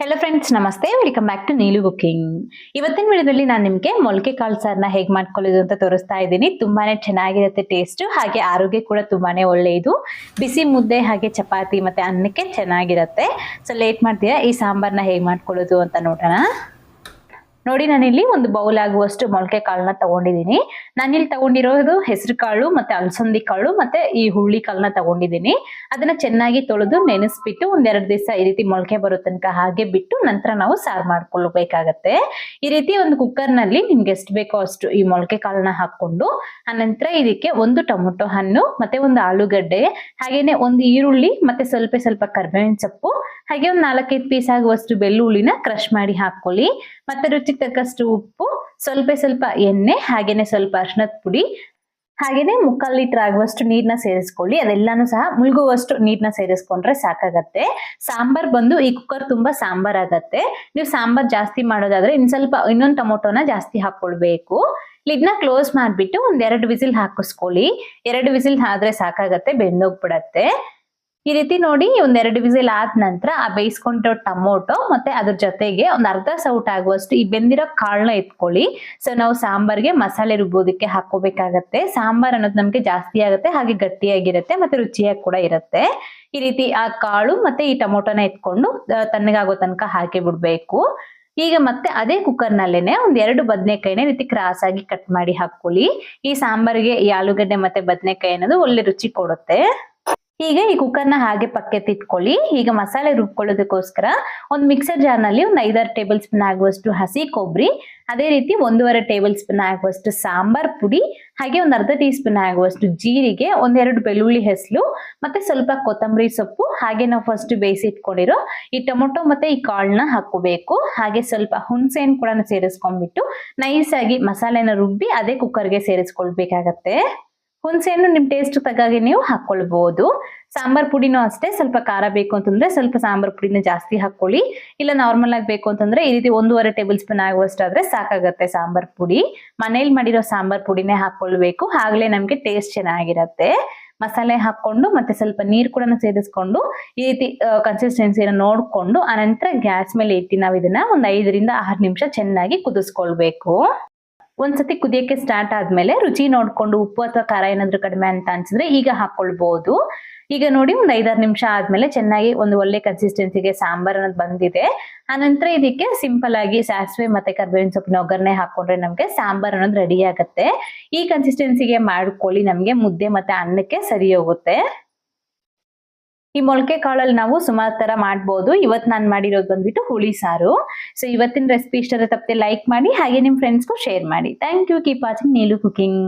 Hello friends ನಮಸ್ತೆ. Welcome back to Neelu cooking ಇವತ್ತಿನ ವಿಡಿಯೋದಲ್ಲಿ ನಾನು ನಿಮಗೆ ಮೊಳಕೆ ಕಾಳು ಸಾರನ್ನ ಹೇಗೆ ಮಾಡ್ಕೊಳ್ಳೋದು ಅಂತ ತೋರಿಸ್ತಾ ಇದ್ದೀನಿ. ತುಂಬಾನೇ ಚೆನ್ನಾಗಿರುತ್ತೆ ಟೇಸ್ಟ್ ಹಾಗೆ ಆರೋಗ್ಯ ಕೂಡ ತುಂಬಾನೇ ಒಳ್ಳೆಯದು. ಬಿಸಿ ಮುದ್ದೆ ಹಾಗೆ ಚಪಾತಿ ಮತ್ತೆ ಅನ್ನಕ್ಕೆ ಚೆನ್ನಾಗಿರುತ್ತೆ. ಸೊ ಲೇಟ್ ಮಾಡ್ತೀರಾ? ಈ ಸಾಂಬಾರನ್ನ ಹೇಗೆ ಮಾಡ್ಕೊಳ್ಳೋದು ಅಂತ ನೋಡೋಣ. ನೋಡಿ, ನಾನಿಲ್ಲಿ ಒಂದು ಬೌಲ್ ಆಗುವಷ್ಟು ಮೊಳಕೆ ಕಾಳನ್ನ ತಗೊಂಡಿದ್ದೀನಿ. ನಾನಿಲ್ಲಿ ತಗೊಂಡಿರೋದು ಹೆಸರು ಕಾಳು ಮತ್ತೆ ಅಲಸಂದಿ ಕಾಳು ಮತ್ತೆ ಈ ಹುಳ್ಳಿ ಕಾಳನ್ನ ತಗೊಂಡಿದ್ದೀನಿ. ಅದನ್ನ ಚೆನ್ನಾಗಿ ತೊಳೆದು ನೆನೆಸ್ಬಿಟ್ಟು ಒಂದೆರಡು ದಿವಸ ಈ ರೀತಿ ಮೊಳಕೆ ಬರೋ ತನಕ ಹಾಗೆ ಬಿಟ್ಟು ನಂತರ ನಾವು ಸಾರು ಮಾಡ್ಕೊಳ್ಬೇಕಾಗತ್ತೆ. ಈ ರೀತಿ ಒಂದು ಕುಕ್ಕರ್ನಲ್ಲಿ ನಿಮ್ಗೆ ಎಷ್ಟು ಬೇಕೋ ಅಷ್ಟು ಈ ಮೊಳಕೆ ಕಾಳನ್ನ ಹಾಕೊಂಡು ಆನಂತರ ಇದಕ್ಕೆ ಒಂದು ಟೊಮೊಟೊ ಹಣ್ಣು ಮತ್ತೆ ಒಂದು ಆಲೂಗಡ್ಡೆ, ಹಾಗೇನೆ ಒಂದು ಈರುಳ್ಳಿ ಮತ್ತೆ ಸ್ವಲ್ಪ ಸ್ವಲ್ಪ ಕರ್ಬೇವಿನ ಸೊಪ್ಪು ಹಾಗೆ ಒಂದು ನಾಲ್ಕೈದು ಪೀಸ್ ಆಗುವಷ್ಟು ಬೆಳ್ಳುಳ್ಳಿನ ಕ್ರಶ್ ಮಾಡಿ ಹಾಕೊಳ್ಳಿ. ಮತ್ತೆ ರುಚಿಗೆ ತಕ್ಕಷ್ಟು ಉಪ್ಪು, ಸ್ವಲ್ಪ ಸ್ವಲ್ಪ ಎಣ್ಣೆ, ಹಾಗೇನೆ ಸ್ವಲ್ಪ ಅರ್ಶಿನದ ಪುಡಿ, ಹಾಗೇನೆ ಮುಕ್ಕಾಲ್ ಲೀಟರ್ ಆಗುವಷ್ಟು ನೀರ್ನ ಸೇರಿಸ್ಕೊಳ್ಳಿ. ಅದೆಲ್ಲಾನು ಸಹ ಮುಳುಗುವಷ್ಟು ನೀರ್ನ ಸೇರಿಸ್ಕೊಂಡ್ರೆ ಸಾಕಾಗತ್ತೆ. ಸಾಂಬಾರ್ ಬಂದು ಈ ಕುಕ್ಕರ್ ತುಂಬಾ ಸಾಂಬಾರ್ ಆಗತ್ತೆ. ನೀವು ಸಾಂಬಾರ್ ಜಾಸ್ತಿ ಮಾಡೋದಾದ್ರೆ ಇನ್ ಸ್ವಲ್ಪ ಇನ್ನೊಂದು ಟೊಮೊಟೊನ ಜಾಸ್ತಿ ಹಾಕೊಳ್ಬೇಕು. ಲಿಡ್ನ ಕ್ಲೋಸ್ ಮಾಡ್ಬಿಟ್ಟು ಒಂದ್ ಎರಡು ವಿಸಿಲ್ ಹಾಕಿಸ್ಕೊಳ್ಳಿ. ಎರಡು ವಿಸಿಲ್ ಆದ್ರೆ ಸಾಕಾಗತ್ತೆ, ಬೆಂದೋಗ್ಬಿಡತ್ತೆ. ಈ ರೀತಿ ನೋಡಿ, ಒಂದೆರಡು ವಿಸಿಲ್ ಆದ ನಂತರ ಆ ಬೇಯಿಸ್ಕೊಂಡಿರೋ ಟಮೋಟೊ ಮತ್ತೆ ಅದ್ರ ಜೊತೆಗೆ ಒಂದ್ ಅರ್ಧ ಸೌಟ್ ಆಗುವಷ್ಟು ಈ ಬೆಂದಿರೋ ಕಾಳನ್ನ ಎತ್ಕೊಳ್ಳಿ. ಸೊ ನಾವು ಸಾಂಬಾರ್ಗೆ ಮಸಾಲೆ ರುಬ್ಬೋದಕ್ಕೆ ಹಾಕೋಬೇಕಾಗತ್ತೆ ಸಾಂಬಾರ್ ಅನ್ನೋದು ನಮ್ಗೆ ಜಾಸ್ತಿ ಆಗುತ್ತೆ, ಹಾಗೆ ಗಟ್ಟಿಯಾಗಿರುತ್ತೆ ಮತ್ತೆ ರುಚಿಯಾಗಿ ಕೂಡ ಇರುತ್ತೆ. ಈ ರೀತಿ ಆ ಕಾಳು ಮತ್ತೆ ಈ ಟೊಮೊಟೊನ ಎತ್ಕೊಂಡು ತಣ್ಣಗಾಗೋ ತನಕ ಹಾಕಿ ಬಿಡ್ಬೇಕು. ಈಗ ಮತ್ತೆ ಅದೇ ಕುಕ್ಕರ್ ನಲ್ಲೇನೆ ಒಂದ್ ಎರಡು ಬದನೆಕಾಯಿನ ರೀತಿ ಕ್ರಾಸ್ ಆಗಿ ಕಟ್ ಮಾಡಿ ಹಾಕೊಳ್ಳಿ ಈ ಸಾಂಬಾರಿಗೆ ಈ ಆಲೂಗಡ್ಡೆ ಮತ್ತೆ ಬದನೆಕಾಯಿ ಅನ್ನೋದು ಒಳ್ಳೆ ರುಚಿ ಕೊಡುತ್ತೆ. ಈಗ ಈ ಕುಕ್ಕರ್ನ ಹಾಗೆ ಪಕ್ಕಕ್ಕೆ ತಿಟ್ಕೊಳ್ಳಿ ಈಗ ಮಸಾಲೆ ರುಬ್ಕೊಳ್ಳೋದಕ್ಕೋಸ್ಕರ ಒಂದು ಮಿಕ್ಸರ್ ಜಾರ್ನಲ್ಲಿ ಒಂದು ಐದಾರು ಟೇಬಲ್ ಸ್ಪೂನ್ ಆಗುವಷ್ಟು ಹಸಿ ಕೊಬ್ಬರಿ ಅದೇ ರೀತಿ ಒಂದೂವರೆ ಟೇಬಲ್ ಸ್ಪೂನ್ ಆಗುವಷ್ಟು ಸಾಂಬಾರ್ ಪುಡಿ, ಹಾಗೆ ಒಂದು ಅರ್ಧ ಟೀ ಸ್ಪೂನ್ ಆಗುವಷ್ಟು ಜೀರಿಗೆ ಒಂದೆರಡು ಬೆಳ್ಳುಳ್ಳಿ ಹೆಸಲು, ಮತ್ತೆ ಸ್ವಲ್ಪ ಕೊತ್ತಂಬರಿ ಸೊಪ್ಪು, ಹಾಗೆ ನಾವು ಫಸ್ಟ್ ಬೇಯಿಸಿಟ್ಕೊಂಡಿರೋ ಈ ಟೊಮೊಟೊ ಮತ್ತೆ ಈ ಕಾಳನ್ನ ಹಾಕೋಬೇಕು. ಹಾಗೆ ಸ್ವಲ್ಪ ಹುಣಸೆಹಣ್ಣು ಕೂಡ ಸೇರಿಸ್ಕೊಂಡ್ಬಿಟ್ಟು ನೈಸ್ ಆಗಿ ಮಸಾಲೆನ ರುಬ್ಬಿ ಅದೇ ಕುಕ್ಕರ್ಗೆ ಸೇರಿಸ್ಕೊಳ್ಬೇಕಾಗತ್ತೆ. ಹುಣಸೆಹಣ್ಣು ನಿಮ್ ಟೇಸ್ಟ್ ತಗ್ಗಾಗೆ ನೀವು ಹಾಕೊಳ್ಬಹುದು ಸಾಂಬಾರ್ ಪುಡಿನೂ ಅಷ್ಟೇ, ಸ್ವಲ್ಪ ಖಾರ ಬೇಕು ಅಂತಂದ್ರೆ ಸ್ವಲ್ಪ ಸಾಂಬಾರ್ ಪುಡಿನ ಜಾಸ್ತಿ ಹಾಕೊಳ್ಳಿ. ಇಲ್ಲ ನಾರ್ಮಲ್ ಆಗಿ ಬೇಕು ಅಂತಂದ್ರೆ ಈ ರೀತಿ ಒಂದೂವರೆ ಟೇಬಲ್ ಸ್ಪೂನ್ ಆಗುವಷ್ಟಾದ್ರೆ ಸಾಕಾಗತ್ತೆ ಸಾಂಬಾರ್ ಪುಡಿ. ಮನೇಲಿ ಮಾಡಿರೋ ಸಾಂಬಾರ್ ಪುಡಿನೇ ಹಾಕೊಳ್ಬೇಕು, ಆಗ್ಲೇ ನಮ್ಗೆ ಟೇಸ್ಟ್ ಚೆನ್ನಾಗಿರತ್ತೆ. ಮಸಾಲೆ ಹಾಕೊಂಡು ಮತ್ತೆ ಸ್ವಲ್ಪ ನೀರು ಕೂಡ ಸೇರಿಸ್ಕೊಂಡು ಈ ರೀತಿ ಕನ್ಸಿಸ್ಟೆನ್ಸಿನ ನೋಡ್ಕೊಂಡು, ಆನಂತರ ಗ್ಯಾಸ್ ಮೇಲೆ ಇಟ್ಟು ನಾವು ಇದನ್ನ ಒಂದ್ ಐದರಿಂದ ಆರು ನಿಮಿಷ ಚೆನ್ನಾಗಿ ಕುದಿಸ್ಕೊಳ್ಬೇಕು. ಒಂದ್ಸತಿ ಕುದಿಯಕ್ಕೆ ಸ್ಟಾರ್ಟ್ ಆದ್ಮೇಲೆ ರುಚಿ ನೋಡ್ಕೊಂಡು ಉಪ್ಪು ಅಥವಾ ಖಾರ ಏನಾದ್ರು ಕಡಿಮೆ ಅಂತ ಅನ್ಸಿದ್ರೆ ಈಗ ಹಾಕೊಳ್ಬಹುದು ಈಗ ನೋಡಿ ಒಂದ್ ಐದಾರು ನಿಮಿಷ ಆದ್ಮೇಲೆ ಚೆನ್ನಾಗಿ ಒಂದು ಒಳ್ಳೆ ಕನ್ಸಿಸ್ಟೆನ್ಸಿಗೆ ಸಾಂಬಾರ್ ಅನ್ನೋದು ಬಂದಿದೆ. ಆನಂತರ ಇದಕ್ಕೆ ಸಿಂಪಲ್ ಆಗಿ ಸಾಸಿವೆ ಮತ್ತೆ ಕರ್ಬೇವಿನ ಸೊಪ್ಪಿನ ಒಗ್ಗರಣೆ ಹಾಕೊಂಡ್ರೆ ನಮ್ಗೆ ಸಾಂಬಾರ್ ಅನ್ನೋದು ರೆಡಿ ಆಗುತ್ತೆ. ಈ ಕನ್ಸಿಸ್ಟೆನ್ಸಿಗೆ ಮಾಡ್ಕೊಳ್ಳಿ, ನಮ್ಗೆ ಮುದ್ದೆ ಮತ್ತೆ ಅನ್ನಕ್ಕೆ ಸರಿ ಹೋಗುತ್ತೆ. ಈ ಮೊಳಕೆ ಕಾಳಲ್ಲಿ ನಾವು ಸುಮಾರು ತರ ಮಾಡ್ಬೋದು. ಇವತ್ ನಾನು ಮಾಡಿರೋದು ಬಂದ್ಬಿಟ್ಟು ಹುಳಿ ಸಾರು. ಸೊ ಇವತ್ತಿನ ರೆಸಿಪಿ ಇಷ್ಟ ತಪ್ಪದೆ ಲೈಕ್ ಮಾಡಿ, ಹಾಗೆ ನಿಮ್ ಫ್ರೆಂಡ್ಸ್ಗೂ ಶೇರ್ ಮಾಡಿ. Thank you keep watching Neelu cooking